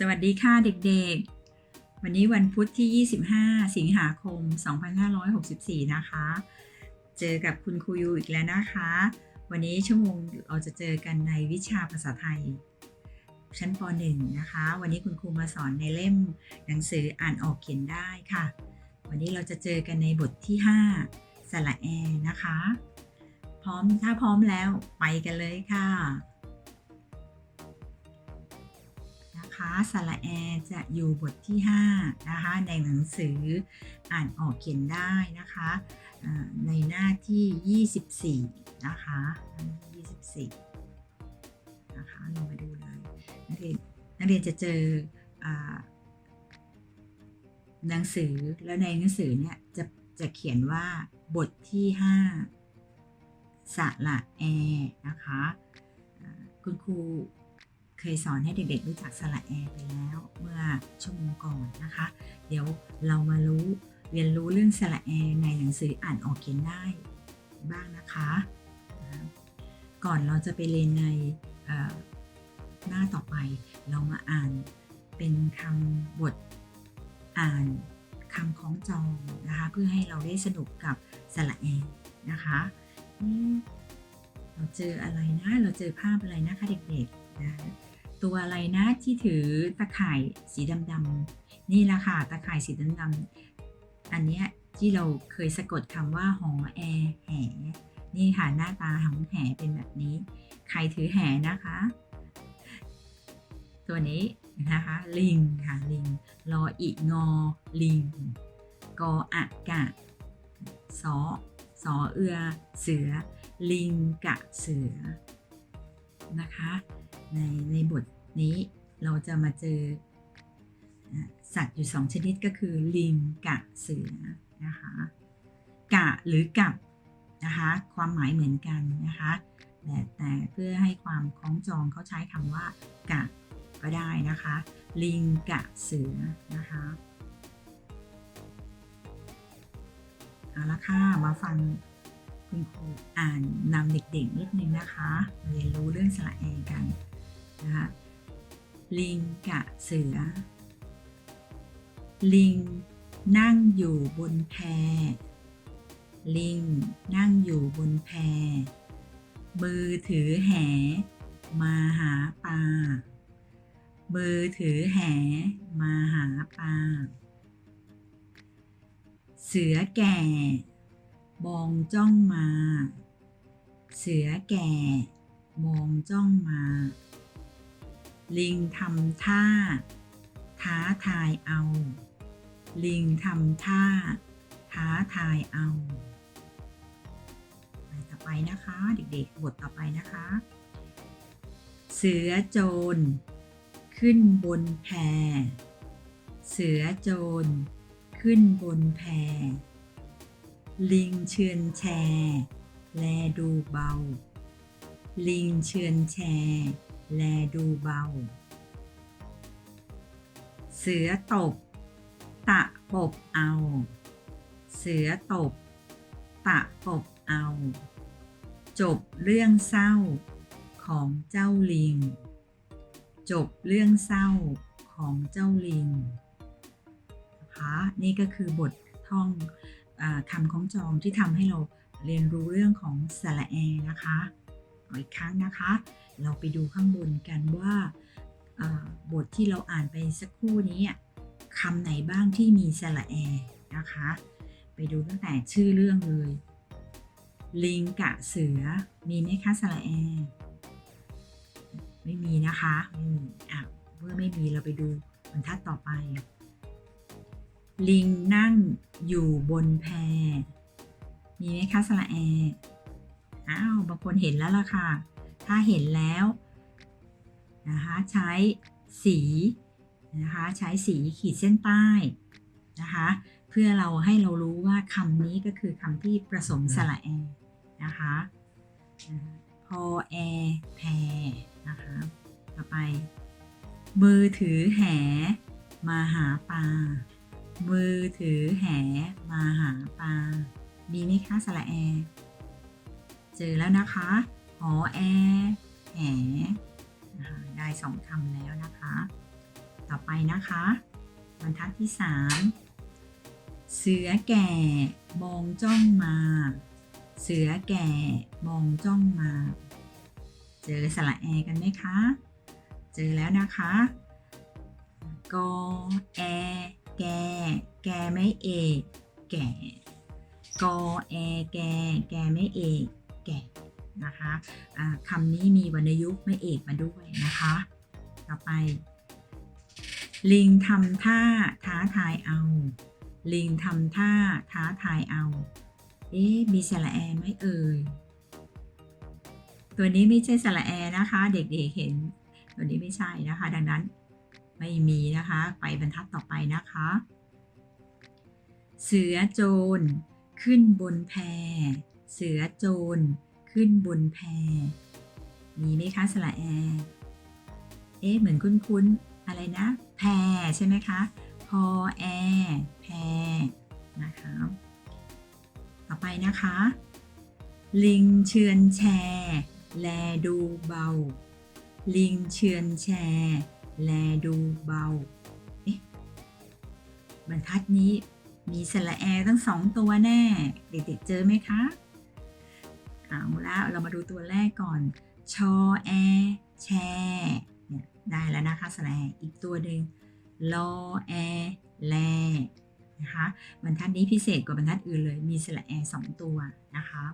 สวัสดีค่ะเด็กๆ วันนี้วันพุธที่ 25 สิงหาคม 2564 นะคะ เจอกับคุณครูยูอีกแล้วนะคะ วันนี้ชั่วโมงเราจะเจอกันในวิชาภาษาไทย ชั้นป .1 นะคะ วันนี้คุณครูมาสอนในเล่มหนังสืออ่านออกเขียนได้ค่ะ วันนี้เราจะเจอกันในบทที่ 5สระแอนะคะ พร้อมถ้าพร้อมแล้วไปกันเลยค่ะ นะคะสระแอจะอยู่บทที่5นะคะในหนังสืออ่านออกเขียนได้นะคะในหน้าที่ 24 นะคะ24นะคะลองไปดูเลยนักเรียนนักเรียนจะเจอหนังสือแล้วในหนังสือเนี่ยจะจะเขียนว่าบทที่ 5สระแอนะคะคุณครู ยสอนให้เด็กๆรู้จักสระแอไปแล้วเมื่อชั่วโมงก่อนนะคะ เดี๋ยวเรามารู้เรียนรู้เรื่องสระแอในหนังสืออ่านออกเขียนได้บ้างนะคะ ก่อนเราจะไปเรียนในหน้าต่อไปเรามาอ่านเป็นคำบทอ่านคำคล้องจองนะคะเพื่อให้เราได้สนุกกับสระแอนะคะเอ๊ะเราเจออะไรนะ เราเจอภาพอะไรนะคะเด็กๆนะ ตัวอะไรนะที่ถือตะข่ายสีดำๆนี่แหละค่ะตะข่ายสีดำๆอันเนี้ยที่เราเคยสะกดคำว่าหอแอแหนี่ค่ะหน้าตาของแหเป็นแบบนี้ ใครถือแหนะคะ ตัวนี้นะคะ ลิงค่ะลิงรออีงอลิงกออะกะสอสอเอือ เสือ ลิงกะเสือนะคะ ในในบทนี้เราจะมาเจอสัตว์อยู่สองชนิดก็คือ ลิงกะเสือนะคะกะหรือกับนะคะความหมายเหมือนกันนะคะแต่แต่เพื่อให้ความคล้องจองเขาใช้คำว่ากะก็ได้นะคะ ลิงกะเสือนะคะเอาละค่ะมาฟังคุณครูอ่านนำเด็กๆนิดนึงนะคะ เรียนรู้เรื่องสระแอกัน นะคะลิงกะเสือ ลิงนั่งอยู่บนแพ ลิงนั่งอยู่บนแพ มือถือแห มาหาปลา มือถือแห มาหาปลา เสือแก่ มองจ้องมา เสือแก่ มองจ้องมา ลิงทำท่า ท้าทายเอา ลิงทำท่า ท้าทายเอาไปต่อไปนะคะ เด็กๆ บทต่อไปนะคะ เสือโจร ขึ้นบนแพ เสือโจร ขึ้นบนแพ ลิงเชือนแชแลดูเบา ลิงเชือนแช แลดูเบา เสือตบ ตะปบเอา เสือตบ ตะปบเอา จบเรื่องเศร้าของเจ้าลิง จบเรื่องเศร้าของเจ้าลิงนะคะนี่ก็คือบทท่องอคำของจองที่ทำให้เราเรียนรู้เรื่องของสระแอนะคะ อาอีกครั้งนะคะ เราไปดูข้างบนกันว่าบทที่เราอ่านไปสักครู่นี้คำไหนบ้างที่มีสระแอนะคะ ไปดูตั้งแต่ชื่อเรื่องเลย ลิงกะเสือมีไหมคะสระแอ ไม่มีนะคะไม่มีอะเมื่อไม่มีเราไปดูบรรทัดต่อไป ลิงนั่งอยู่บนแพมีไหมคะสระแอ อ้าวบางคนเห็นแล้วล่ะค่ะ ถ้าเห็นแล้วนะคะใช้สีนะคะใช้สีขีดเส้นใต้นะคะเพื่อเราให้เรารู้ว่าคำนี้ก็คือคำที่ผสมสระแอนะคะพอแอแพนะคะต่อไป มือถือแหมาหาปลา มือถือแหมาหาปลา มีไหมคะสระแอ เจอแล้วนะคะหอแอแหนะได้สองคำแล้วนะคะ ต่อไปนะคะบรรทัดที่3เสือแก่มองจ้องมา เสือแก่มองจ้องมา เจอสระแอกันไหมคะ เจอแล้วนะคะกอแอแก แกไม่เอกแก่กอแอแก แกไม่เอก แก่นะคะอ่าคำนี้มีวรรณยุกต์ไม่เอกมาด้วยนะคะ ต่อไป ลิงทำท่าท้าทายเอา ลิงทำท่าท้าทายเอา เอ๊ะมีสระแอไหมเอ่ยตัวนี้ไม่ใช่สระแอนะคะ เด็กๆเห็น ตัวนี้ไม่ใช่นะคะ ดังนั้นไม่มีนะคะ ไปบรรทัดต่อไปนะคะ เสือโจรขึ้นบนแพ เสือโจรขึ้นบนแพ มีไหมคะสระแอ เอ๊ะ เหมือนคุ้นๆ อะไรนะ แพใช่ไหมคะ พอแอ แพ นะคะ ต่อไปนะคะ ลิงเชือนแช แลดูเบา ลิงเชือนแช แลดูเบา เอ๊ะ บรรทัดนี้มีสระแอทั้งสองตัวแน่ เด็กๆเจอไหมคะ เอาละเรามาดูตัวแรกก่อน ชอแอ แชเนี่ยได้แล้วนะคะสระแออีกตัวหนึ่งลอแอ แลนะคะบรรทัดนี้พิเศษกว่าบรรทัดอื่นเลย มีสระแอสองตัวนะคะ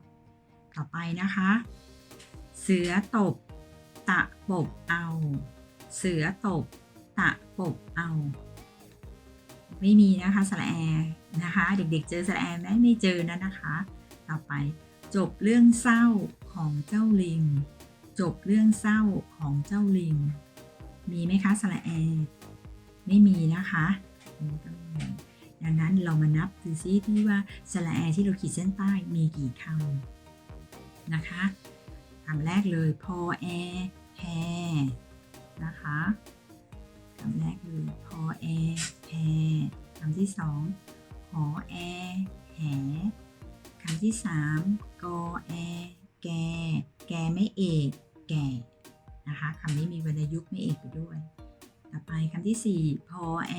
ต่อไปนะคะ เสือตบ ตะปบเอา เสือตบ ตะปบเอา ไม่มีนะคะสระแอนะคะ เด็กๆเจอสระแอไหมไม่เจอนะนะคะ ต่อไป จบเรื่องเศร้าของเจ้าลิง จบเรื่องเศร้าของเจ้าลิง มีไหมคะสระแอ ไม่มีนะคะดังนั้นเรามานับดูซิที่ว่าสระแอที่เราขีดเส้นใต้มีกี่คำนะคะคำแรกเลยพอแอแพนะคะคำแรกเลยพอแอแพคำที่สองหอแอแห คำที่สามกอแอ แก แกไม่เอก แก่นะคะคำนี้มีวรรณยุกต์ไม่เอกไปด้วย ต่อไปคำที่สี่พอแอ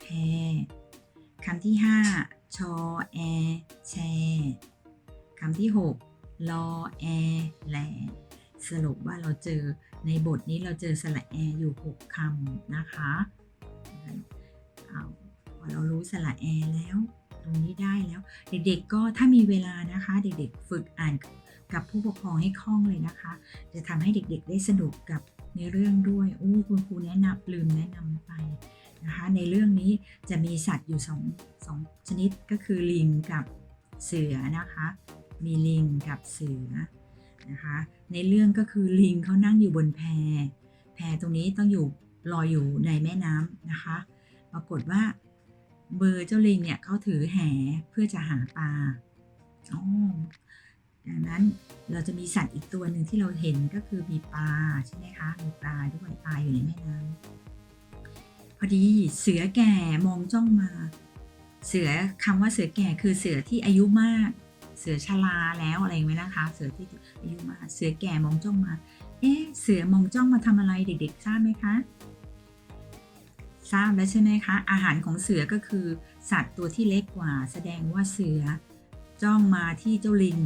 แพคำที่ห้าชอแอ แชคำที่หกลอแอ แลสรุปว่าเราเจอในบทนี้เราเจอสระแออยู่ 6คำนะคะพอเรารู้สระแอแล้ว ตรงนี้ได้ แล้ว เด็กๆก็ถ้ามีเวลานะคะ เด็กๆฝึกอ่านกับผู้ปกครองให้คล่องเลยนะคะ จะทำให้เด็กๆได้สนุกกับในเรื่องด้วยโอ้คุณครูแนะนำลืมแนะนำไปนะคะในเรื่องนี้จะมีสัตว์อยู่สองสองชนิดก็คือลิงกับเสือนะคะ มีลิงกับเสือนะคะ ในเรื่องก็คือลิงเขานั่งอยู่บนแพ แพตรงนี้ต้องอยู่ลอยอยู่ในแม่น้ำนะคะ ปรากฏว่า เบอร์เจ้าลิงเนี่ยเขาถือแหเพื่อจะหาปลาอ๋อดังนั้นเราจะมีสัตว์อีกตัวหนึ่งที่เราเห็นก็คือมีปลาใช่ไหมคะ มีปลาด้วยปลาอยู่ในแม่น้ำพอดีเสือแก่มองจ้องมา เสือคำว่าเสือแก่คือเสือที่อายุมาก เสือชราแล้วอะไรไหมนะคะ เสือที่อายุมาก เสือแก่มองจ้องมา เอ๊ะ เสือมองจ้องมาทำอะไรเด็ก ๆ ทราบไหมคะ ทราบแล้วใช่ไหมคะ อาหารของเสือก็คือ สัตว์ตัวที่เล็กกว่า แสดงว่าเสือจ้องมาที่เจ้าลิง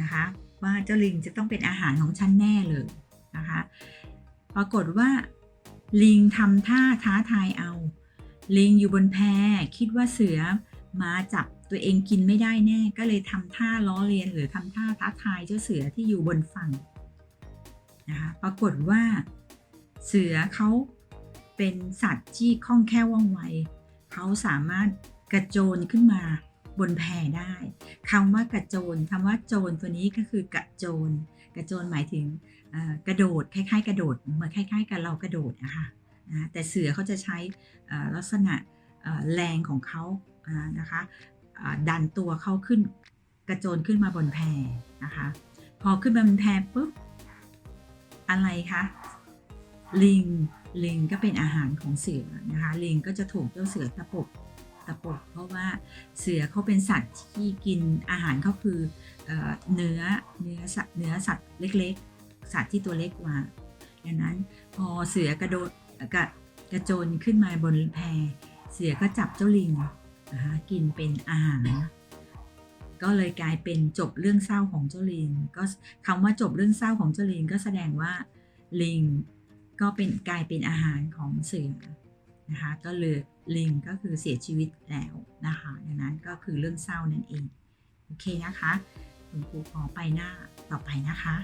นะคะว่าเจ้าลิงจะต้องเป็นอาหารของฉันแน่เลยนะคะปรากฏว่า ลิงทำท่าท้าทายเอา ลิงอยู่บนแพคิดว่าเสือมาจับตัวเองกินไม่ได้แน่ ก็เลยทำท่าล้อเลียนหรือทำท่าท้าทายเจ้าเสือที่อยู่บนฝั่งนะคะปรากฏว่า เสือเขา เป็นสัตว์ที่คล่องแคล่วว่องไวเขาสามารถกระโจนขึ้นมาบนแพได้คำว่ากระโจนคำว่าโจรตัวนี้ก็คือกระโจน กระโจนหมายถึงกระโดดคล้าย ๆ กระโดดเหมือนคล้าย ๆ กับเรากระโดดนะคะแต่เสือเขาจะใช้ลักษณะแรงของเขานะคะดันตัวเขาขึ้นกระโจนขึ้นมาบนแพนะคะพอขึ้นบนแพปุ๊บอะไรคะลิง ลิงก็เป็นอาหารของเสือนะคะ ลิงก็จะถูกเจ้าเสือตะปบตะปบเพราะว่าเสือเขาเป็นสัตว์ที่กินอาหารเขาคือเนื้อเนื้อสัตว์เนื้อสัตว์เล็กๆ สัตว์ที่ตัวเล็กกว่าดังนั้นพอเสือกระโดดกระกระโจนขึ้นมาบนแพเสือก็จับเจ้าลิงนะคะกินเป็นอาหาร ก็เลยกลายเป็นจบเรื่องเศร้าของเจ้าลิงก็คำว่าจบเรื่องเศร้าของเจ้าลิงก็แสดงว่าลิง ก็เป็นกลายเป็นอาหารของเสือนะคะก็เลยลิงก็คือเสียชีวิตแล้วนะคะดังนั้นก็คือเรื่องเศร้านั่นเอง โอเคนะคะ คุณครูขอไปหน้าต่อไปนะคะ